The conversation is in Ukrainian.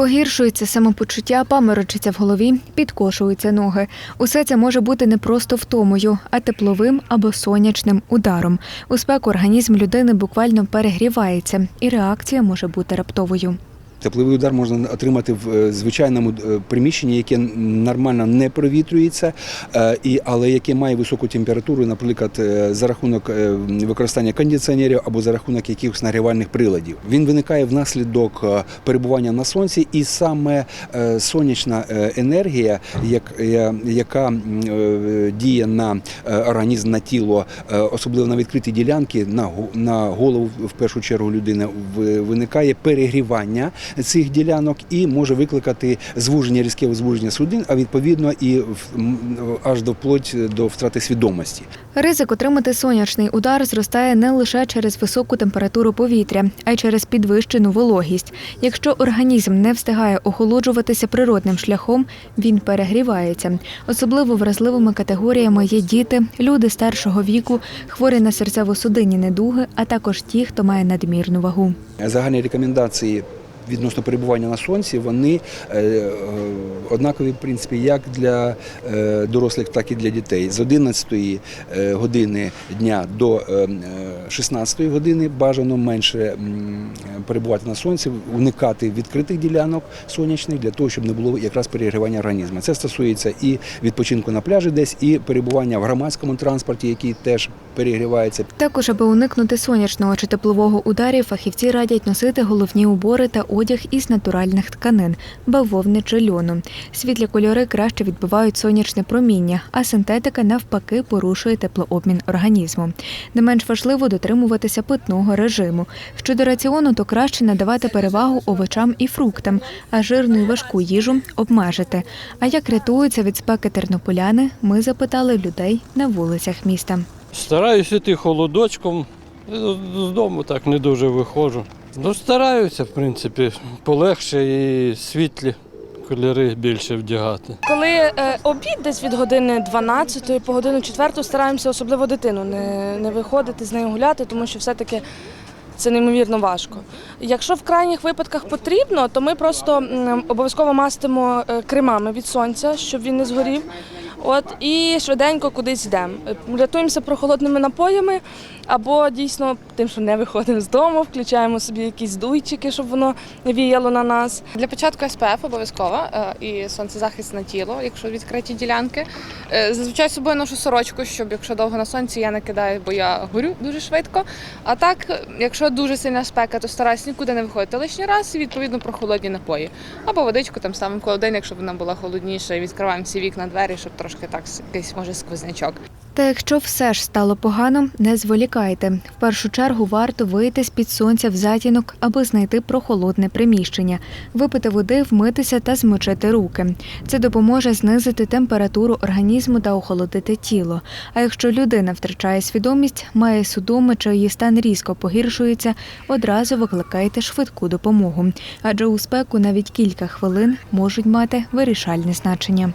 Погіршується самопочуття, паморочиться в голові, підкошуються ноги. Усе це може бути не просто втомою, а тепловим або сонячним ударом. У спеку організм людини буквально перегрівається, і реакція може бути раптовою. Тепловий удар можна отримати в е, звичайному е, приміщенні, яке нормально не провітрюється, е, але яке має високу температуру, наприклад, за рахунок використання кондиціонерів або за рахунок якихось нагрівальних приладів. Він виникає внаслідок перебування на сонці, і саме сонячна енергія, яка діє на організм, на тіло, особливо на відкриті ділянки, на го- голову в першу чергу людини виникає перегрівання цих ділянок і може викликати звуження, різке звуження судин, а відповідно і в- аж до вплоть до втрати свідомості. Ризик отримати сонячний удар зростає не лише через високу температуру повітря, а й через підвищену вологість. Якщо організм не встигає охолоджуватися природним шляхом, він перегрівається. Особливо вразливими категоріями є діти, люди старшого віку, хворі на серцево-судинні недуги, а також ті, хто має надмірну вагу. Загальні рекомендації. Відносно перебування на сонці, вони е, е, однакові, в принципі, як для е, дорослих, так і для дітей. З 11 е, години дня до е, 16 години бажано менше перебувати на сонці, уникати відкритих ділянок сонячних для того, щоб не було якраз перегрівання організму. Це стосується і відпочинку на пляжі, десь і перебування в громадському транспорті, який теж перегрівається. Також, аби уникнути сонячного чи теплового ударів, фахівці радять носити головні убори та одяг із натуральних тканин бавовни чи льону. Світлі кольори краще відбивають сонячне проміння, а синтетика навпаки порушує теплообмін організму. Не менш важливо дотримуватися питного режиму. Щодо раціону, то краще надавати перевагу овочам і фруктам, а жирну і важку їжу обмежити. А як рятуються від спеки тернополяни, ми запитали людей на вулицях міста. Стараюся йти холодочком. З дому так не дуже виходжу. Ну, стараюся, в принципі, полегше і світлі кольори більше вдягати. Коли е, обід десь від години 12 по годину 4 стараємося особливо дитину не, не виходити з нею гуляти, тому що все-таки це неймовірно важко. Якщо в крайніх випадках потрібно, то ми просто обов'язково мастимо е, кремами від сонця, щоб він не згорів. От і швиденько кудись йдемо. Е, Рятуємося прохолодними напоями або дійсно тим, що не виходимо з дому, включаємо собі якісь дуйчики, щоб воно віяло на нас. Для початку СПФ обов'язково е, і сонцезахист на тіло, якщо відкриті ділянки. Е, Зазвичай з собою ношу сорочку, щоб якщо довго на сонці, я не кидаю, бо я горю дуже швидко. А так, якщо дуже сильна спека, то стараюсь нікуди не виходити лишній раз і відповідно про холодні напої. Або водичку там ставимо в холодильник, щоб вона була холодніша, і відкриваємо всі вікна двері, щоб трошки так якийсь може сквознячок. Та якщо все ж стало погано, не зволікайте. В першу чергу варто вийти з-під сонця в затінок, аби знайти прохолодне приміщення, випити води, вмитися та змочити руки. Це допоможе знизити температуру організму та охолодити тіло. А якщо людина втрачає свідомість, має судоми чи її стан різко погіршується, одразу викликайте швидку допомогу. Адже у спеку навіть кілька хвилин можуть мати вирішальне значення.